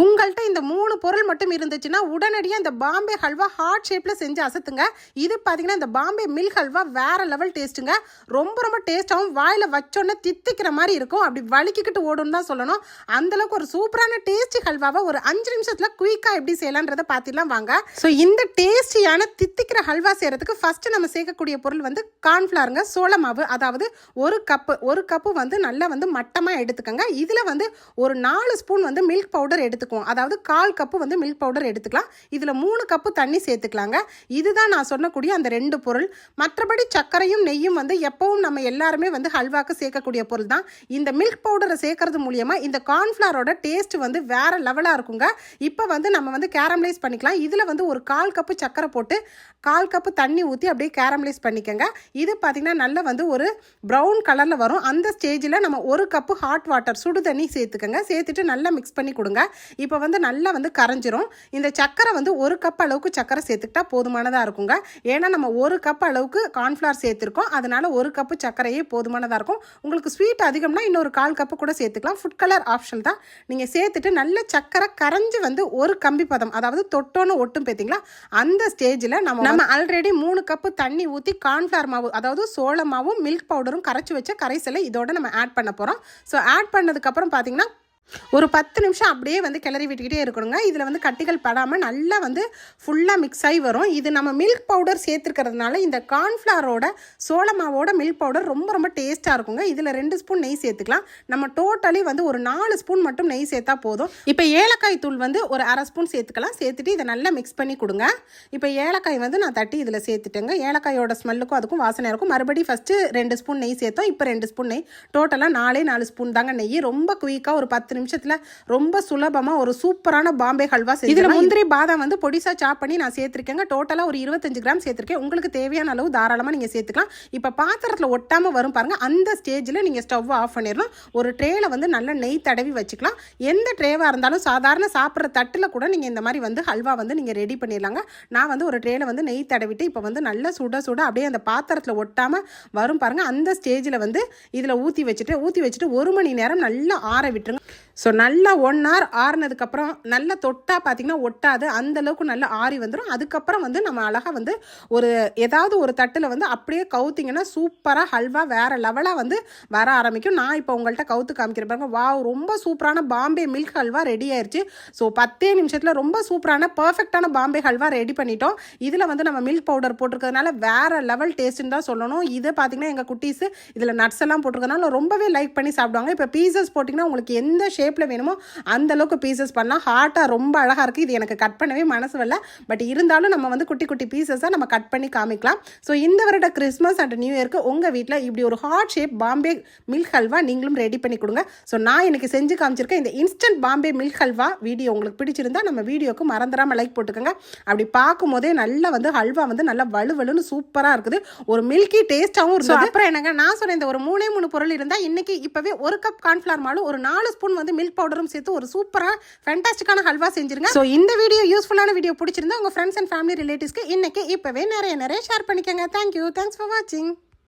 உங்கள்கிட்ட இந்த மூணு பொருள் மட்டும் இருந்துச்சுன்னா உடனடியாக இந்த பாம்பே ஹல்வா ஹார்ட் ஷேப்பில் செஞ்சு அசத்துங்க. இது பார்த்தீங்கன்னா இந்த பாம்பே மில்க் ஹல்வா வேறு லெவல் டேஸ்ட்டுங்க ரொம்ப ரொம்ப டேஸ்ட்டாகவும் வாயில் வச்சோன்னே தித்திக்கிற மாதிரி இருக்கும். அப்படி வலிக்கிக்கிட்டு ஓடும்னு தான் சொல்லணும். அந்தளவுக்கு ஒரு சூப்பரான டேஸ்டி ஹல்வாவை ஒரு அஞ்சு நிமிஷத்தில் குயிக்காக எப்படி செய்யலான்றதை பார்த்துலாம் வாங்க. ஸோ இந்த டேஸ்டியான தித்திக்கிற ஹல்வா செய்கிறதுக்கு ஃபஸ்ட்டு நம்ம சேர்க்கக்கூடிய பொருள் வந்து கார்ன்ஃப்ளாருங்க சோள மாவு அதாவது ஒரு கப்பு ஒரு கப்பு வந்து நல்லா வந்து மட்டமாக எடுத்துக்கோங்க. இதில் வந்து ஒரு நாலு ஸ்பூன் வந்து மில்க் பவுடர் எடுத்து எடுத்துக்குவோம். அதாவது கால் கப்பு வந்து மில்க் பவுடர் எடுத்துக்கலாம். இதில் மூணு கப்பு தண்ணி சேர்த்துக்கலாங்க. இதுதான் நான் சொன்னக்கூடிய அந்த ரெண்டு பொருள். மற்றபடி சர்க்கரையும் நெய்யும் வந்து எப்பவும் நம்ம எல்லாருமே வந்து ஹல்வாக்கு சேர்க்கக்கூடிய பொருள் தான். இந்த மில்க் பவுடரை சேர்க்கறது மூலியமாக இந்த கார்ன்ஃப்ளவரோட டேஸ்ட் வந்து வேற லெவலாக இருக்குங்க. இப்போ வந்து நம்ம வந்து கேரமலைஸ் பண்ணிக்கலாம். இதில் வந்து ஒரு கால் கப்பு சர்க்கரை போட்டு கால் கப்பு தண்ணி ஊற்றி அப்படியே கேரமலைஸ் பண்ணிக்கோங்க. இது பார்த்திங்கன்னா நல்லா வந்து ஒரு ப்ரௌன் கலரில் வரும். அந்த ஸ்டேஜில் நம்ம ஒரு கப்பு ஹாட் வாட்டர் சுடு தண்ணி சேர்த்துக்கோங்க. சேர்த்துட்டு நல்லா மிக்ஸ் பண்ணி கொடுங்க. இப்போ வந்து நல்லா வந்து கரைஞ்சிரும். இந்த சக்கரை வந்து ஒரு கப் அளவுக்கு சக்கரை சேர்த்துக்கிட்டா போதுமானதாக இருக்குங்க. ஏன்னா நம்ம ஒரு கப் அளவுக்கு கார்ன்ஃப்ளவர் சேர்த்துருக்கோம். அதனால் ஒரு கப்பு சர்க்கரையே போதுமானதாக இருக்கும். உங்களுக்கு ஸ்வீட் அதிகம்னா இன்னொரு கால் கப்பு கூட சேர்த்துக்கலாம். ஃபுட் கலர் ஆப்ஷன் தான். நீங்கள் சேர்த்துட்டு நல்ல சக்கரை கரைஞ்சி வந்து ஒரு கம்பி பதம் அதாவது தொட்டோன்னு ஒட்டும் பார்த்தீங்களா? அந்த ஸ்டேஜில் நம்ம நம்ம ஆல்ரெடி மூணு கப்பு தண்ணி ஊற்றி கார்ன்ஃப்ளவர் மாவு அதாவது சோள மாவும் மில்க் பவுடரும் கரைச்சி வச்ச கரைசலை இதோட நம்ம ஆட் பண்ண போகிறோம் ஸோ ஆட் பண்ணதுக்கப்புறம் பார்த்தீங்கன்னா ஒரு பத்து நிமிஷம் அப்படியே வந்து கிளறி விட்டுக்கிட்டே இருக்கணுங்க. இதில் வந்து கட்டிகள் படாமல் நல்லா வந்து ஃபுல்லாக மிக்ஸ் ஆகி வரும். இது நம்ம மில்க் பவுடர் சேர்த்துருக்கிறதுனால இந்த கார்ன்ஃப்ளவரோட சோளமாவோட மில்க் பவுடர் ரொம்ப ரொம்ப டேஸ்ட்டாக இருக்குங்க. இதில் ரெண்டு ஸ்பூன் நெய் சேர்த்துக்கலாம். நம்ம டோட்டலி வந்து ஒரு நாலு ஸ்பூன் மட்டும் நெய் சேர்த்தா போதும். இப்போ ஏலக்காய் தூள் வந்து ஒரு அரை ஸ்பூன் சேர்த்துக்கலாம். சேர்த்துட்டு இதை நல்லா மிக்ஸ் பண்ணி கொடுங்க. இப்போ ஏலக்காய் வந்து நான் தட்டி இதில் சேர்த்துட்டேங்க. ஏலக்காயோட ஸ்மெல்லுக்கும் அதுக்கும் வாசனை இருக்கும். மறுபடியும் ஃபஸ்ட்டு ரெண்டு ஸ்பூன் நெய் சேர்த்தோம். இப்போ ரெண்டு ஸ்பூன் நெய். டோட்டலாக நாலே நாலு ஸ்பூன் தாங்க நெய். ரொம்ப குயிக்காக ஒரு பத்து நிமிஷத்தில் ரொம்ப சுலபமாக ஒரு சூப்பரான பாம்பே ஹல்வா இதில் முந்திரி பாதாம் வந்து பொடிசா சாப் பண்ணி நான் சேர்த்துருக்கேங்க. டோட்டலாக ஒரு இருபத்தஞ்சு கிராம் சேர்த்துருக்கேன். உங்களுக்கு தேவையான அளவு தாராளமாக நீங்கள் சேர்த்துக்கலாம். இப்போ பாத்திரத்தில் ஒட்டாமல் வரும் பாருங்க. அந்த ஸ்டேஜில் நீங்கள் ஸ்டவ் ஆஃப் பண்ணிடணும். ஒரு ட்ரேல வந்து நல்ல நெய் தடவி வச்சுக்கலாம். எந்த ட்ரேவாக இருந்தாலும் சாதாரண சாப்பிட்ற தட்டில் கூட நீங்கள் இந்த மாதிரி வந்து ஹல்வா வந்து நீங்கள் ரெடி பண்ணிடலாங்க. நான் வந்து ஒரு ட்ரேல வந்து நெய் தடவிட்டு இப்போ வந்து நல்லா சுட சுட அப்படியே அந்த பாத்திரத்தில் ஒட்டாமல் வரும் பாருங்க. அந்த ஸ்டேஜில் வந்து இதில் ஊற்றி வச்சுட்டு ஊற்றி வச்சுட்டு ஒரு மணி நேரம் நல்லா ஆற விட்டுருங்க. ஸோ நல்லா ஒன் ஹவர் ஆறுனதுக்கப்புறம் நல்லா தொட்டா பார்த்தீங்கன்னா ஒட்டாது. அந்தளவுக்கு நல்லா ஆறி வந்துடும் அதுக்கப்புறம் வந்து நம்ம அழகாக வந்து ஒரு ஏதாவது ஒரு தட்டில் வந்து அப்படியே கவுத்திங்கன்னா சூப்பராக ஹல்வா வேறு லெவலாக வந்து வர ஆரம்பிக்கும். நான் இப்போ உங்கள்கிட்ட கவுத்து காமிக்கிற பாருங்க. வாவ் ரொம்ப சூப்பரான பாம்பே மில்க் ஹல்வா ரெடி ஆயிடுச்சு ஸோ பத்தே நிமிஷத்தில் ரொம்ப சூப்பரான பர்ஃபெக்டான பாம்பே ஹல்வா ரெடி பண்ணிட்டோம். இதில் வந்து நம்ம மில்க் பவுடர் போட்டிருக்கிறதுனால வேறு லெவல் டேஸ்ட்டுன்னு தான் சொல்லணும். இது பார்த்தீங்கன்னா எங்கள் குட்டீஸ் இதில் நட்ஸ் எல்லாம் போட்டிருக்கறதுனால ரொம்பவே லைக் பண்ணி சாப்பிடுவாங்க. இப்போ பீசஸ் போட்டிங்கன்னா உங்களுக்கு எந்த ஷேப்பில் வேணுமோ அந்த அளவுக்கு பீசஸ் பண்ணலாம் ஹார்ட்டாக ரொம்ப அழகாக இருக்குது இது எனக்கு கட் பண்ணவே மனசு வரல. பட் இருந்தாலும் நம்ம வந்து குட்டி குட்டி பீசஸாக நம்ம கட் பண்ணி காமிக்கலாம். ஸோ இந்த வருட கிறிஸ்மஸ் அண்ட் நியூ இயர்க்கு உங்கள் வீட்டில் இப்படி ஒரு heart shape Bombay milk halwa நீங்களும் ரெடி பண்ணி கொடுங்க. ஸோ நான் எனக்கு செஞ்சு காமிச்சிருக்கேன் இந்த instant Bombay milk halwa video உங்களுக்கு பிடிச்சிருந்தா நம்ம வீடியோக்கு மறந்துடாமல் லைக் போட்டுக்கோங்க. அப்படி பார்க்கும் போதே நல்லா வந்து ஹல்வா வந்து நல்லா வலுவலுன்னு சூப்பராக இருக்குது. ஒரு மில்கி டேஸ்ட்டாகவும் இருந்தது. அப்புறம் என்னங்க? நான் சொன்ன இந்த ஒரு மூணே மூணு பொருள் இருந்தால் இன்னைக்கு இப்போவே ஒரு கப் கார்ன்ஃப்ளவர் மாலும் ஒரு நாலு ஸ்பூன் வந்து மில்க் பவுடரும் சேர்த்து ஒரு சூப்பராக ஃபேண்டாஸ்டிக்கான ஹல்வா செஞ்சிருங்க. ஸோ இந்த வீடியோ யூஸ்ஃபுல்லான வீடியோ பிடிச்சிருந்தா உங்கள் ஃப்ரெண்ட்ஸ் அண்ட் ஃபேமிலி ரிலேட்டிவ்ஸ்க்கு இன்னைக்கு இப்போவே நிறைய நிறைய ஷேர் பண்ணிக்கோங்க. தேங்க்யூ தேங்க்ஸ் ஃபார் வாட்சிங்